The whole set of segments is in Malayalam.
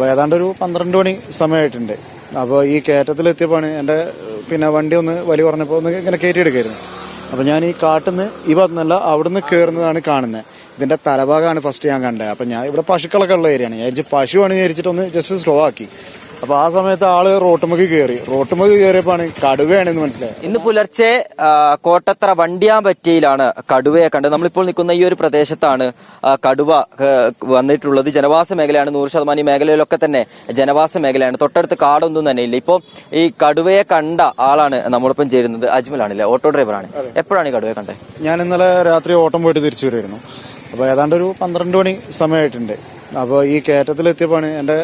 അപ്പോൾ ഏതാണ്ട് ഒരു പന്ത്രണ്ട് മണി സമയമായിട്ടുണ്ട് അപ്പോൾ ഈ കയറ്റത്തിലെത്തിയപ്പോഴാണ് എന്റെ പിന്നെ വണ്ടി ഒന്ന് വലി പറഞ്ഞപ്പോൾ ഒന്ന് ഇങ്ങനെ കയറ്റിയെടുക്കായിരുന്നു. അപ്പോൾ ഞാൻ ഈ കാട്ടിന്ന് ഈ ഭാഗത്തുനിന്നല്ല അവിടുന്ന് കയറുന്നതാണ് കാണുന്നത് ഇതിന്റെ തലഭാഗമാണ് ഫസ്റ്റ് ഞാൻ കണ്ടത്. അപ്പം ഞാൻ ഇവിടെ പശുക്കളൊക്കെ ഉള്ള ഏരിയയാണ് ഞാൻ പശുവാണ് വിചാരിച്ചിട്ട് ഒന്ന് ജസ്റ്റ് സ്ലോ ആക്കി. അപ്പോൾ ആ സമയത്ത് ആൾ റോട്ടുമുക്ക് കയറി റോട്ടുമുക്ക് കയറിയപ്പോഴാണ് കടുവയാണെന്ന് മനസ്സിലായത്. ഇന്ന് പുലർച്ചെ കോട്ടത്ര വണ്ടിയാമ്പറ്റയിലാണ് കടുവയെ കണ്ടത്. നമ്മളിപ്പോൾ നിൽക്കുന്ന ഈ ഒരു പ്രദേശത്താണ് കടുവ വന്നിട്ടുള്ളത്. ജനവാസ മേഖലയാണ് നൂറ് ശതമാനം ഈ മേഖലയിലൊക്കെ തന്നെ ജനവാസ മേഖലയാണ്. തൊട്ടടുത്ത് കാടൊന്നും തന്നെ ഇല്ല ഇപ്പോൾ ഈ കടുവയെ കണ്ട ആളാണ് നമ്മളിപ്പം ചേരുന്നത്. അജ്മലാണല്ലേ? ഓട്ടോ ഡ്രൈവറാണ്. എപ്പോഴാണ് ഈ കടുവയെ കണ്ടത്? ഞാൻ ഇന്നലെ രാത്രി ഓട്ടം പോയിട്ട് തിരിച്ചു വരുമായിരുന്നു അപ്പൊ ഏതാണ്ട് ഒരു പന്ത്രണ്ട് മണി സമയമായിട്ടുണ്ട്. അപ്പോൾ ഈ കയറ്റത്തിലെത്തിയപ്പോഴാണ് എന്റെ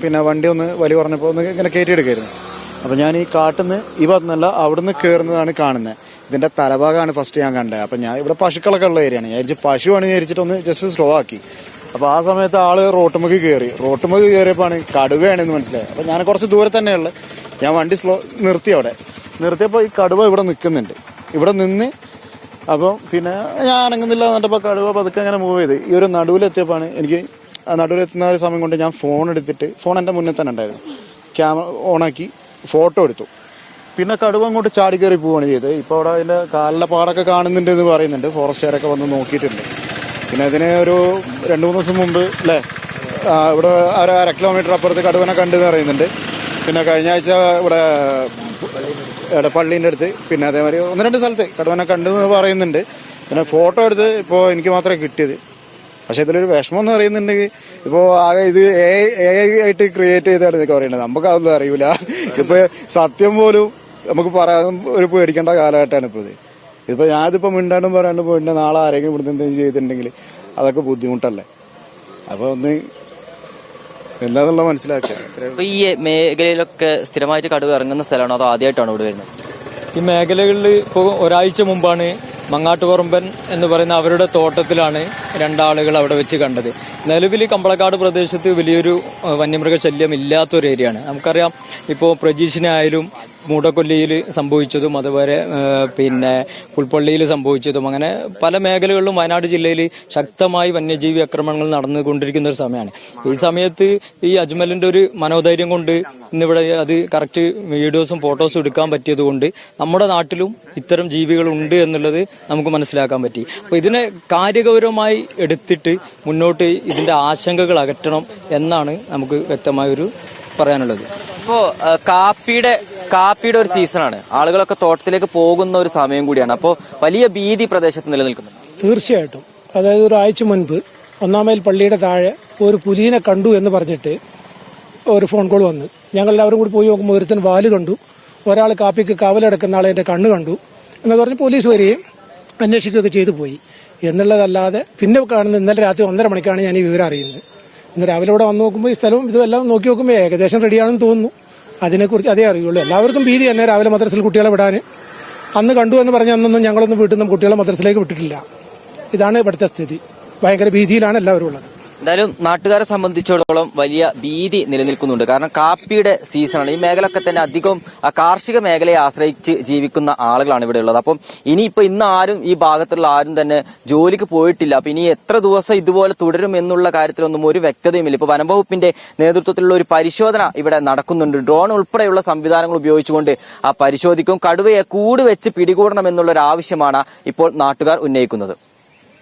പിന്നെ വണ്ടി ഒന്ന് വലി പറഞ്ഞപ്പോൾ ഒന്ന് ഇങ്ങനെ കയറ്റിയെടുക്കായിരുന്നു. അപ്പോൾ ഞാൻ ഈ കാട്ടിന്ന് ഈ ഭാഗത്തുനിന്നല്ല അവിടുന്ന് കയറുന്നതാണ് കാണുന്നത് ഇതിന്റെ തലഭാഗമാണ് ഫസ്റ്റ് ഞാൻ കണ്ടത് അപ്പം ഞാൻ ഇവിടെ പശുക്കളൊക്കെ ഉള്ള ഏരിയയാണ് ഞാൻ ഇരിച്ച് പശുവാണ് വിചാരിച്ചിട്ട് ഒന്ന് ജസ്റ്റ് സ്ലോ ആക്കി. അപ്പോൾ ആ സമയത്ത് ആൾ റോട്ടുമുക്ക് കയറി റോട്ടുമുക്ക് കയറിയപ്പോഴാണ് കടുവയാണെന്ന് മനസ്സിലായി അപ്പോൾ ഞാൻ കുറച്ച് ദൂരെ തന്നെയുള്ള ഞാൻ വണ്ടി സ്ലോ നിർത്തി അവിടെ. നിർത്തിയപ്പോൾ ഈ കടുവ ഇവിടെ നിൽക്കുന്നുണ്ട് ഇവിടെ നിന്ന് അപ്പം പിന്നെ ഞാൻ അനങ്ങുന്നില്ല എന്നിട്ടപ്പോൾ കടുവ പതുക്കെ അങ്ങനെ മൂവ് ചെയ്ത്. ഈ ഒരു നടുവിലെത്തിയപ്പോഴാണ് എനിക്ക് നടുവിലെത്തുന്ന ഒരു സമയം കൊണ്ട് ഞാൻ ഫോൺ എടുത്തിട്ട് ഫോൺ എന്റെ മുന്നിൽ തന്നെ ഉണ്ടായിരുന്നു. ക്യാമറ ഓണാക്കി ഫോട്ടോ എടുത്തു. പിന്നെ കടുവ അങ്ങോട്ട് ചാടി കയറി പോവുകയാണ് ചെയ്തത്. ഇപ്പോൾ അവിടെ അതിന്റെ കാലിലെ പാടൊക്കെ കാണുന്നുണ്ട് എന്ന് പറയുന്നുണ്ട്. ഫോറസ്റ്റുകാരൊക്കെ വന്ന് നോക്കിയിട്ടുണ്ട്. പിന്നെ അതിന് ഒരു രണ്ട് മൂന്ന് ദിവസം മുമ്പ് അല്ലേ? ഇവിടെ ഒരു അര കിലോമീറ്റർ അപ്പുറത്ത് കടുവനെ കണ്ടെന്ന് പറയുന്നുണ്ട്. പിന്നെ കഴിഞ്ഞ ആഴ്ച ഇവിടെ എടപ്പള്ളീന്റെ അടുത്ത് പിന്നെ അതേമാതിരി ഒന്ന് രണ്ട് സ്ഥലത്ത് കടുവനെ കണ്ടെന്ന് പറയുന്നുണ്ട്. പിന്നെ ഫോട്ടോ എടുത്ത് ഇപ്പോൾ എനിക്ക് മാത്രമേ കിട്ടിയത്. പക്ഷെ ഇതിലൊരു വിഷമം എന്ന് പറയുന്നുണ്ടെങ്കിൽ ഇപ്പോൾ ആകെ ഇത് എ ഐ ആയിട്ട് ക്രിയേറ്റ് ചെയ്താണ് ഇതൊക്കെ പറയുന്നത്. നമുക്ക് അതൊന്നും അറിയൂല ഇപ്പൊ സത്യം പോലും നമുക്ക് പറയാൻ ഒരു പേടിക്കേണ്ട കാലഘട്ടമാണ് ഇപ്പോൾ ഇത്. ഇതിപ്പോ ഞാനിപ്പോ മിണ്ടാണ്ടും പറയാണ്ടും പോയിട്ട് നാളെ ആരെങ്കിലും ഇവിടുന്ന് എന്തെങ്കിലും ചെയ്തിട്ടുണ്ടെങ്കിൽ അതൊക്കെ ബുദ്ധിമുട്ടല്ലേ? അപ്പൊ ഒന്ന് എന്താന്നുള്ള മനസ്സിലാക്കുക. ഈ മേഖലയിലൊക്കെ സ്ഥിരമായിട്ട് കടുവ ഇറങ്ങുന്ന സ്ഥലമാണോ അതോ ആദ്യമായിട്ടാണോ ഇവിടെ വരുന്നത്? ഈ മേഖലകളിൽ ഇപ്പോൾ ഒരാഴ്ച മുമ്പാണ് മങ്ങാട്ടുപറമ്പൻ എന്ന് പറയുന്ന അവരുടെ തോട്ടത്തിലാണ് രണ്ടാളുകൾ അവിടെ വെച്ച് കണ്ടത്. നിലവിൽ കമ്പളക്കാട് പ്രദേശത്ത് വലിയൊരു വന്യമൃഗ ശല്യം ഇല്ലാത്തൊരു ഏരിയയാണ്. നമുക്കറിയാം ഇപ്പോൾ പ്രജീഷിനായാലും മൂടക്കൊല്ലിയിൽ സംഭവിച്ചതും അതുപോലെ പിന്നെ പുൽപ്പള്ളിയിൽ സംഭവിച്ചതും അങ്ങനെ പല മേഖലകളിലും വയനാട് ജില്ലയിൽ ശക്തമായി വന്യജീവി ആക്രമണങ്ങൾ നടന്നുകൊണ്ടിരിക്കുന്ന ഒരു സമയമാണ്. ഈ സമയത്ത് ഈ അജ്മലിന്റെ ഒരു മനോധൈര്യം കൊണ്ട് ഇന്നിവിടെ അത് കറക്റ്റ് വീഡിയോസും ഫോട്ടോസും എടുക്കാൻ പറ്റിയത് കൊണ്ട് നമ്മുടെ നാട്ടിലും ഇത്തരം ജീവികൾ ഉണ്ട് എന്നുള്ളത് നമുക്ക് മനസ്സിലാക്കാൻ പറ്റി. അപ്പൊ ഇതിനെ കാര്യഗൗരവമായി എടുത്തിട്ട് മുന്നോട്ട് ഇതിന്റെ ആശങ്കകൾ അകറ്റണം എന്നാണ് നമുക്ക് വ്യക്തമായൊരു പറയാനുള്ളത്. ഇപ്പോ കാപ്പിയുടെ കാപ്പിയുടെ ഒരു സീസണാണ്. ആളുകളൊക്കെ തോട്ടത്തിലേക്ക് പോകുന്ന ഒരു സമയം കൂടിയാണ്. അപ്പോൾ വലിയ ഭീതി പ്രദേശത്ത് നിലനിൽക്കുന്നുണ്ട്. തീർച്ചയായിട്ടും. അതായത് ഒരു ആഴ്ച മുൻപ് ഒന്നാമയിൽ പള്ളിയുടെ താഴെ ഒരു പുലീനെ കണ്ടു എന്ന് പറഞ്ഞിട്ട് ഒരു ഫോൺ കോൾ വന്നു. ഞങ്ങൾ എല്ലാവരും കൂടി പോയി നോക്കുമ്പോൾ ഒരുത്തൻ വാൽ കണ്ടു. ഒരാൾ കാപ്പിക്ക് കാവലടക്കുന്ന ആളെ എന്റെ കണ്ണ് കണ്ടു. എന്ന് പറഞ്ഞ് പോലീസ് വരികയും അന്വേഷിക്കുകയൊക്കെ ചെയ്തു പോയി. എന്നുള്ളതല്ലാതെ പിന്നെ കാണുന്നത് ഇന്നലെ രാത്രി ഒന്നര മണിക്കാണ് ഞാൻ ഈ വിവരം അറിയുന്നത്. ഇന്ന് രാവിലെ ഇവിടെ വന്ന് നോക്കുമ്പോൾ ഈ സ്ഥലവും ഇതുമെല്ലാം നോക്കി നോക്കുമ്പോൾ ഏകദേശം റെഡിയാണെന്ന് തോന്നുന്നു. അതിനെക്കുറിച്ച് അതേ അറിയുള്ളൂ. എല്ലാവർക്കും ഭീതി തന്നെ രാവിലെ മദ്രസിൽ കുട്ടികളെ വിടാൻ. അന്ന് കണ്ടു എന്ന് പറഞ്ഞ അന്നൊന്നും ഞങ്ങളൊന്നും വീട്ടിൽ നിന്നും കുട്ടികളെ മദ്രസിലേക്ക് വിട്ടിട്ടില്ല. ഇതാണ് ഇവിടുത്തെ സ്ഥിതി. ഭയങ്കര ഭീതിയിലാണ് എല്ലാവരും ഉള്ളത്. എന്തായാലും നാട്ടുകാരെ സംബന്ധിച്ചിടത്തോളം വലിയ ഭീതി നിലനിൽക്കുന്നുണ്ട്. കാരണം കാപ്പിയുടെ സീസണാണ്. ഈ മേഖലയൊക്കെ തന്നെ അധികം കാർഷിക മേഖലയെ ആശ്രയിച്ച് ജീവിക്കുന്ന ആളുകളാണ് ഇവിടെ ഉള്ളത്. അപ്പം ഇനിയിപ്പോ ഇന്ന് ആരും ഈ ഭാഗത്തുള്ള ആരും തന്നെ ജോലിക്ക് പോയിട്ടില്ല. അപ്പൊ ഇനി എത്ര ദിവസം ഇതുപോലെ തുടരും എന്നുള്ള കാര്യത്തിലൊന്നും ഒരു വ്യക്തതയുമില്ല. ഇപ്പൊ വനംവകുപ്പിന്റെ നേതൃത്വത്തിലുള്ള ഒരു പരിശോധന ഇവിടെ നടക്കുന്നുണ്ട്. ഡ്രോൺ ഉൾപ്പെടെയുള്ള സംവിധാനങ്ങൾ ഉപയോഗിച്ചുകൊണ്ട് ആ പരിശോധിക്കും. കടുവയെ കൂട് വെച്ച് പിടികൂടണം എന്നുള്ള ഒരു ആവശ്യമാണ് ഇപ്പോൾ നാട്ടുകാർ ഉന്നയിക്കുന്നത്.